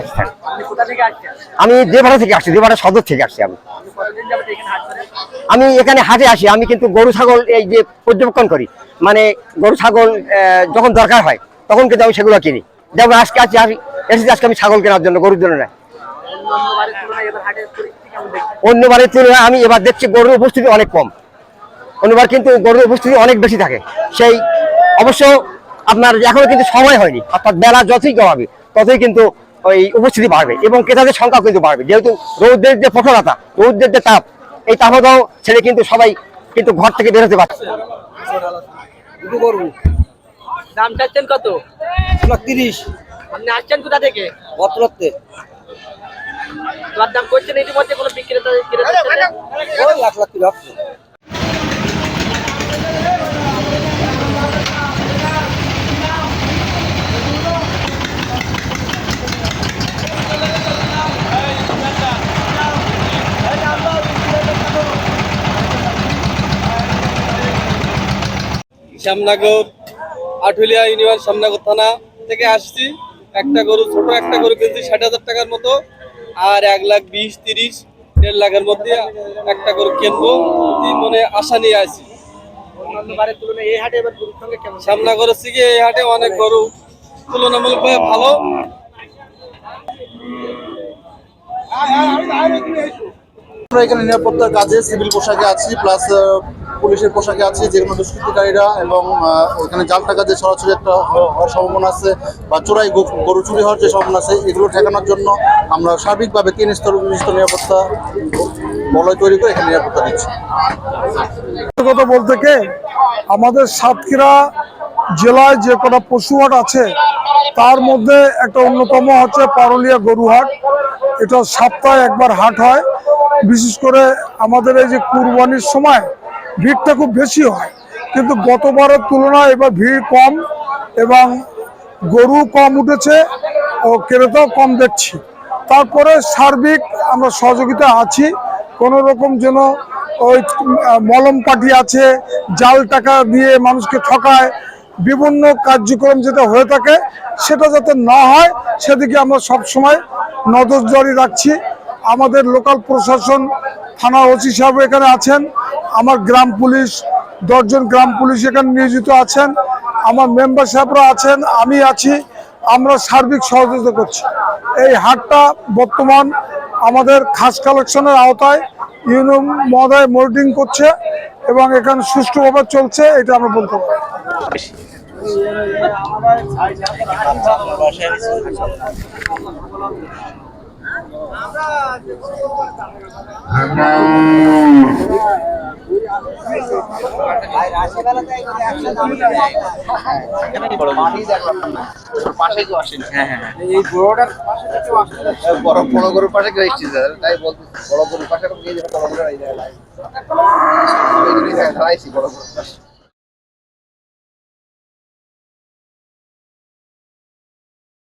আসছেন? আমি দেবাড়া থেকে আসছি দেবাড়া সদর থেকে আসছি আমি। আমি এখানে হাটে আসি আমি কিন্তু গরু ছাগল এই যে পর্যবেক্ষণ করি। মানে গরু ছাগল যখন দরকার হয় তখন কিন্তু আমি সেগুলো কিনি। যেমন আজকে আছি আমি এসেছি আজকে আমি ছাগল কেনার জন্য গরুর জন্য। না অন্যবারের তুলনায় আমি এবার দেখছি গরুর উপস্থিতি অনেক কম। অন্যবার কিন্তু গরুর উপস্থিতি অনেক বেশি থাকে। সেই অবশ্য আপনার এখনও কিন্তু সময় হয়নি অর্থাৎ বেলা যতই কমাবে ততই কিন্তু ওই উপস্থিতি বাড়বে এবং ক্রেতাদের সংখ্যা কিন্তু বাড়বে। যেহেতু রৌদ্রের যে প্রখরতা রৌদ্রের যে তাপ এই তাপদাও ছেড়ে কিন্তু সবাই কিন্তু ঘর থেকে বেরোতে পারছে দাম চাচ্ছেন কত? তিরিশ আপনি আসছেন কোথা থেকে? বত্রত্বে তোমার দাম করছেন ইতিমধ্যে কোনো বিক্রেতা ক্রেতার সাথে? লাখ শ্যামনগর আঠুলিয়া ইউনিভার্স শ্যামনগর থানা থেকে আসছি। একটা গরু ছোট একটা গরু কিনছি ষাট হাজার টাকার মতো। আর এক লাখ বিশ তিরিশ দেড় লাখের মধ্যে একটা গরু কিনবো। এই মনে আশা নিয়ে আছি। অন্যান্য বারের তুলনায় এই হাটে এবার গরুর শ্যামনগরের থেকে এই হাটে অনেক গরু তুলনামূলকভাবে ভালো। আমরা এখানে নিরাপত্তার কাজে সিভিল পোশাকে আছি প্লাস পুলিশের পোশাকে আছি যেগুলো দুষ্কৃতিকারীরা এবং এখানে জাল টাকা যে সরাসরি একটা হওয়ার সম্ভাবনা আছে বা চোরাই গরু চুরি হওয়ার যে সম্ভাবনা আছে, এগুলো ঠেকানোর জন্য আমরা সার্বিকভাবে তিন স্তর বিশিষ্ট নিরাপত্তা বলয় তৈরি করে এখানে নিরাপত্তা দিচ্ছি। কথা বলতে কে আমাদের সাতক্ষীরা জেলায় যে কটা পশুহাট আছে, তার মধ্যে একটা অন্যতম হচ্ছে পারুলিয়া গরুহাট এটা সপ্তাহে একবার হাট হয়। বিশেষ করে আমাদের এই যে কুরবানির সময় ভিড়টা খুব বেশি হয়। কিন্তু গতবারের তুলনায় এবার ভিড় কম এবং গরু কম উঠেছে ও ক্রেতাও কম দেখছি। তারপরে সার্বিক আমরা সহযোগিতা আছি। কোনো রকম যেন ওই মলম পাটি আছে, জাল টাকা দিয়ে মানুষকে ঠকায়, বিভিন্ন কার্যক্রম যেটা হয়ে থাকে সেটা যাতে না হয়, সেদিকে আমরা সব সময় নজরদারি রাখছি। আমাদের লোকাল প্রশাসন, থানা ওসি সাহেব এখানে আছেন। আমার গ্রাম পুলিশ, দশজন গ্রাম পুলিশ এখানে নিয়োজিত আছেন, আমার মেম্বার সাহেবরা আছেন, আমি আছি, আমরা সার্বিক সহযোগিতা করছি। এই হাটটা বর্তমান আমাদের খাস কালেকশনের আওতায়, ইউনিয়ন মহোদয় মনিটরিং করছে এবং এখানে সুষ্ঠুভাবে চলছে, এটা আমরা বলতে পারি। বড় বড় গরুর পাশে কেউ এসেছে তাই বলতে বড় গরুর পাশে বড় গরুর পাশে।